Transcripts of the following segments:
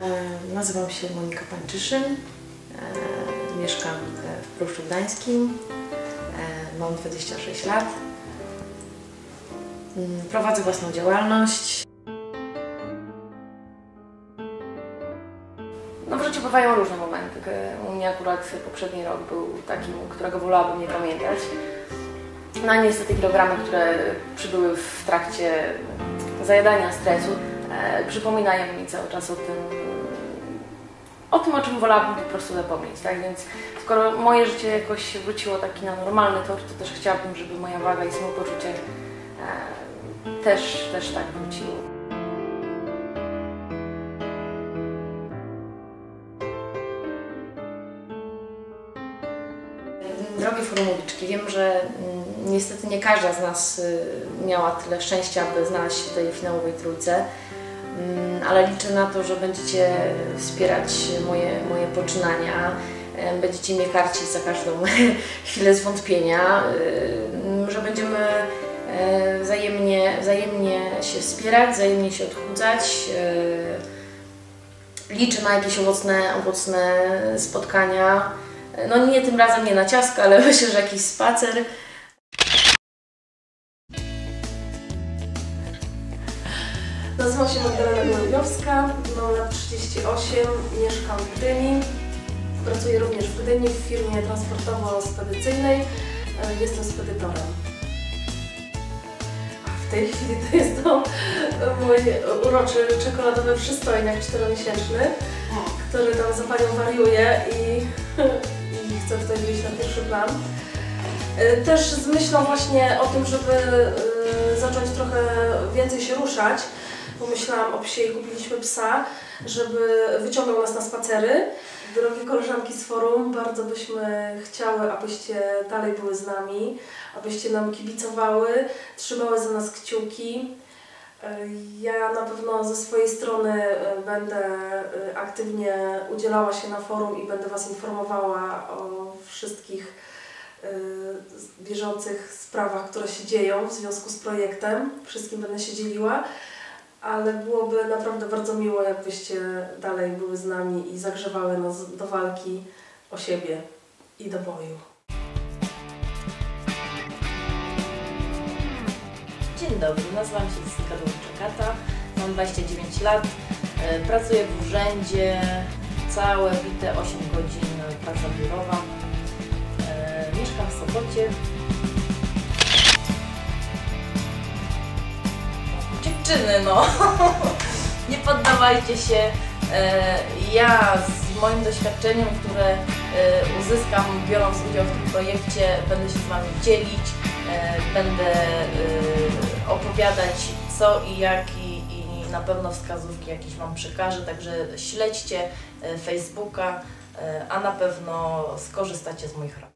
E, Nazywam się Monika Pańczyszyn. E, Mieszkam e, w Pruszczu Gdańskim. Mam 26 lat. Mm, Prowadzę własną działalność. No w życiu bywają różne momenty. U mnie akurat poprzedni rok był takim, którego wolałabym nie pamiętać. No a niestety kilogramy, które przybyły w trakcie zajadania stresu, przypominają mi cały czas o tym, o tym, o czym wolałabym po prostu zapomnieć, tak? Więc skoro moje życie jakoś wróciło taki na normalny tor, to też chciałabym, żeby moja waga i samopoczucie e, też, też tak wróciło. Drogie formuliczki, wiem, że mm, niestety nie każda z nas y, miała tyle szczęścia, by znaleźć się w tej finałowej trójce, ale liczę na to, że będziecie wspierać moje, moje poczynania, będziecie mnie karcić za każdą chwilę zwątpienia, że będziemy wzajemnie, wzajemnie się wspierać, wzajemnie się odchudzać. Liczę na jakieś owocne, owocne spotkania. No nie tym razem nie na ciastka, ale myślę, że jakiś spacer. Nazywam się Magdalena Gnowiowska, mam lat 38, mieszkam w Gdyni. Pracuję również w Gdyni w firmie transportowo-spedycyjnej. E, Jestem spedytorem. W tej chwili to jest to mój uroczy czekoladowy przystojniak czteromiesięczny, który tam za panią wariuje i, i chce tutaj wyjść na pierwszy plan. E, Też z myślą właśnie o tym, żeby e, zacząć trochę więcej się ruszać, pomyślałam o psie i kupiliśmy psa, żeby wyciągał nas na spacery. Drogie koleżanki z forum, bardzo byśmy chciały, abyście dalej były z nami, abyście nam kibicowały, trzymały za nas kciuki. Ja na pewno ze swojej strony e, będę e, aktywnie udzielała się na forum i będę Was informowała o wszystkich e, bieżących sprawach, które się dzieją w związku z projektem. Wszystkim będę się dzieliła ale byłoby naprawdę bardzo miło, jakbyście dalej były z nami i zagrzewały nas do walki o siebie i do boju. Dzień dobry, nazywam się Jessica Dłużczakata, mam 29 lat, e, pracuję w urzędzie, całe bite 8 godzin praca biurowa, E, mieszkam w Sopocie. Dziewczyny, no, nie poddawajcie się. E, Ja z moim doświadczeniem, które e, uzyskam biorąc udział w tym projekcie, będę się z Wami dzielić, e, będę opowiadać co i jak i, na pewno wskazówki jakieś Wam przekażę, także śledźcie Facebooka, a na pewno skorzystacie z moich rad.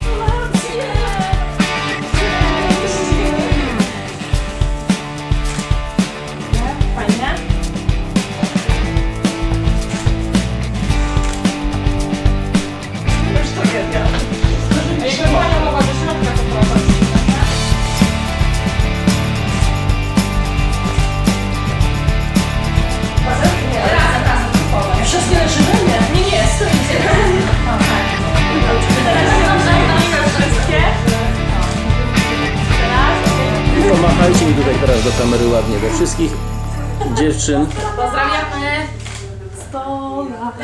Teraz do kamery ładnie do wszystkich dziewczyn. Pozdrawiamy! 100 lat.